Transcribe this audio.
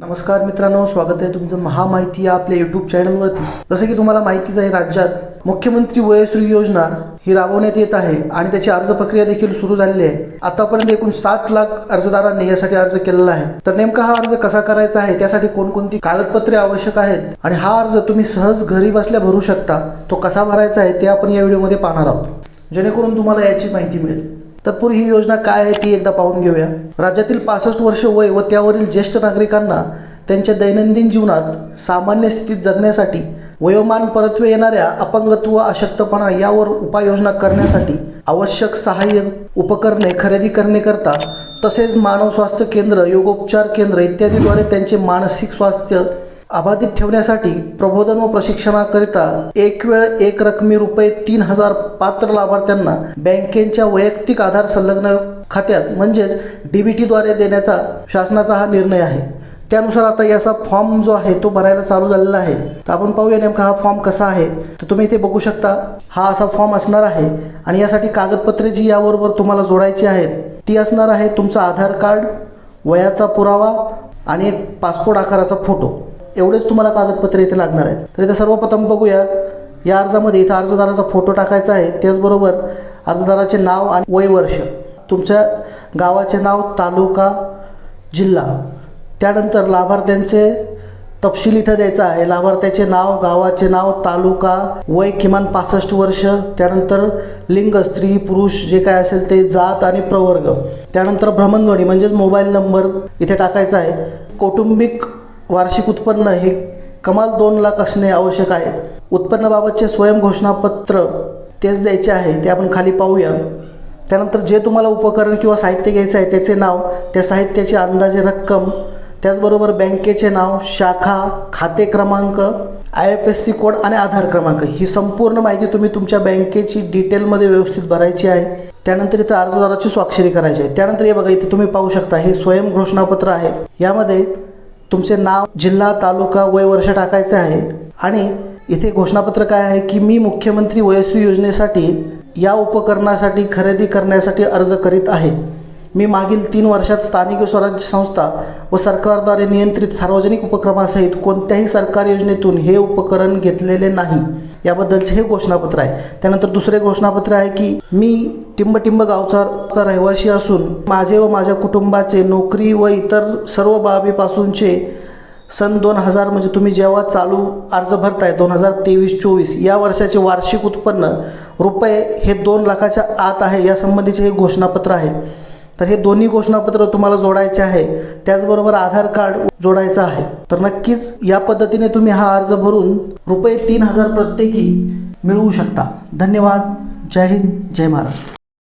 नमस्कार मित्रांनो स्वागत आहे तुमचं महामाहिती या आपल्या यूट्यूब चॅनलवरती जसं की तुम्हाला माहितीच आहे राज्यात मुख्यमंत्री वयश्री योजना ही राबवण्यात येत आहे आणि त्याची अर्ज प्रक्रिया देखील सुरू झालेली आहे. आतापर्यंत एकूण सात लाख अर्जदारांनी यासाठी अर्ज केलेला आहे. तर नेमका हा अर्ज कसा करायचा आहे त्यासाठी कोणकोणती कागदपत्रे आवश्यक आहेत आणि हा अर्ज तुम्ही सहज घरी बसल्या भरू शकता तो कसा भरायचा आहे ते आपण या व्हिडिओमध्ये पाहणार आहोत. जेणेकरून तुम्हाला याची माहिती मिळेल. तत्पूर्वी ही योजना काय आहे ती एकदा पाहून घेऊया. राज्यातील पासष्ट वर्ष वय व त्यावरील ज्येष्ठ नागरिकांना त्यांच्या दैनंदिन जीवनात सामान्य स्थितीत जगण्यासाठी वयोमान परत्वे येणाऱ्या अपंगत्व अशक्तपणा यावर उपाययोजना करण्यासाठी आवश्यक सहाय्य उपकरणे खरेदी करण्याकरता तसेच मानव स्वास्थ्य केंद्र योगोपचार केंद्र इत्यादीद्वारे त्यांचे मानसिक स्वास्थ्य अबाधित ठेवण्यासाठी प्रबोधन व प्रशिक्षणाकरिता एक वेळ एक रकमी रुपये तीन हजार पात्र लाभार्थ्यांना बँकेच्या वैयक्तिक आधार संलग्न खात्यात म्हणजेच डी बी टीद्वारे देण्याचा शासनाचा हा निर्णय आहे. त्यानुसार आता याचा फॉर्म जो आहे तो भरायला चालू झालेला आहे. तर आपण पाहूया नेमका हा फॉर्म कसा आहे. तर तुम्ही इथे बघू शकता हा असा फॉर्म असणार आहे आणि यासाठी कागदपत्रे जी याबरोबर तुम्हाला जोडायची आहेत ती असणार आहे तुमचं आधार कार्ड वयाचा पुरावा आणि एक पासपोर्ट आकाराचा फोटो. एवढेच तुम्हाला कागदपत्रे इथे लागणार आहेत. तर इथे सर्वप्रथम बघूया या अर्जामध्ये इथं अर्जदाराचा फोटो टाकायचा आहे. त्याचबरोबर अर्जदाराचे नाव आणि वय वर्ष तुमच्या गावाचे नाव तालुका जिल्हा. त्यानंतर लाभार्थ्यांचे तपशील इथं द्यायचा आहे. लाभार्थ्याचे नाव गावाचे नाव तालुका वय किमान पासष्ट वर्ष. त्यानंतर लिंग स्त्री पुरुष जे काय असेल ते जात आणि प्रवर्ग. त्यानंतर भ्रमणध्वनी म्हणजेच मोबाईल नंबर इथे टाकायचा आहे. कौटुंबिक वार्षिक उत्पन्न हे कमाल दोन लाख असणे आवश्यक आहे. उत्पन्नाबाबतचे स्वयंघोषणापत्र तेच द्यायचे आहे ते आपण खाली पाहूया. त्यानंतर जे तुम्हाला उपकरण किंवा साहित्य घ्यायचं आहे त्याचे नाव त्या साहित्याची अंदाजे रक्कम त्याचबरोबर बँकेचे नाव शाखा खाते क्रमांक I F S C code आणि आधार क्रमांक. ही संपूर्ण माहिती तुम्ही तुमच्या बँकेची डिटेलमध्ये व्यवस्थित भरायची आहे. त्यानंतर इथं अर्जदाराची स्वाक्षरी करायची आहे. त्यानंतर हे बघा इथे तुम्ही पाहू शकता हे स्वयं घोषणापत्र आहे. यामध्ये तुमचे नाव जिल्हा तालुका वय वर्ष टाकायचे आहे. आणि इथे घोषणापत्र काय आहे की मी मुख्यमंत्री वयश्री योजनेसाठी या उपकरणासाठी खरेदी करण्यासाठी अर्ज करीत आहे. मी मागील तीन वर्षात स्थानिक स्वराज्य संस्था व सरकारद्वारे नियंत्रित सार्वजनिक उपक्रमासहित कोणत्याही सरकारी योजनेतून हे उपकरण घेतलेले नाही. याबद्दलचे हे घोषणापत्र आहे. त्यानंतर दुसरे घोषणापत्र आहे की मी टिंबटिंब गावचा रहिवासी असून माझे व माझ्या कुटुंबाचे नोकरी व इतर सर्व बाबीपासूनचे सन दोन हजार म्हणजे तुम्ही जेव्हा चालू अर्ज भरताय दोन हजार तेवीस चोवीस या वर्षाचे वार्षिक उत्पन्न रुपये हे दोन लाखाच्या आत आहे यासंबंधीचे हे घोषणापत्र आहे. तर हे दोन्ही घोषणापत्र तुम्हाला जोडायचे आहे. त्याचबरोबर आधार कार्ड जोडायचं आहे. तर नक्कीच या पद्धतीने तुम्ही हा अर्ज भरून रुपये तीन हजार प्रत्येकी मिळवू शकता. धन्यवाद. जय हिंद. जय महाराष्ट्र.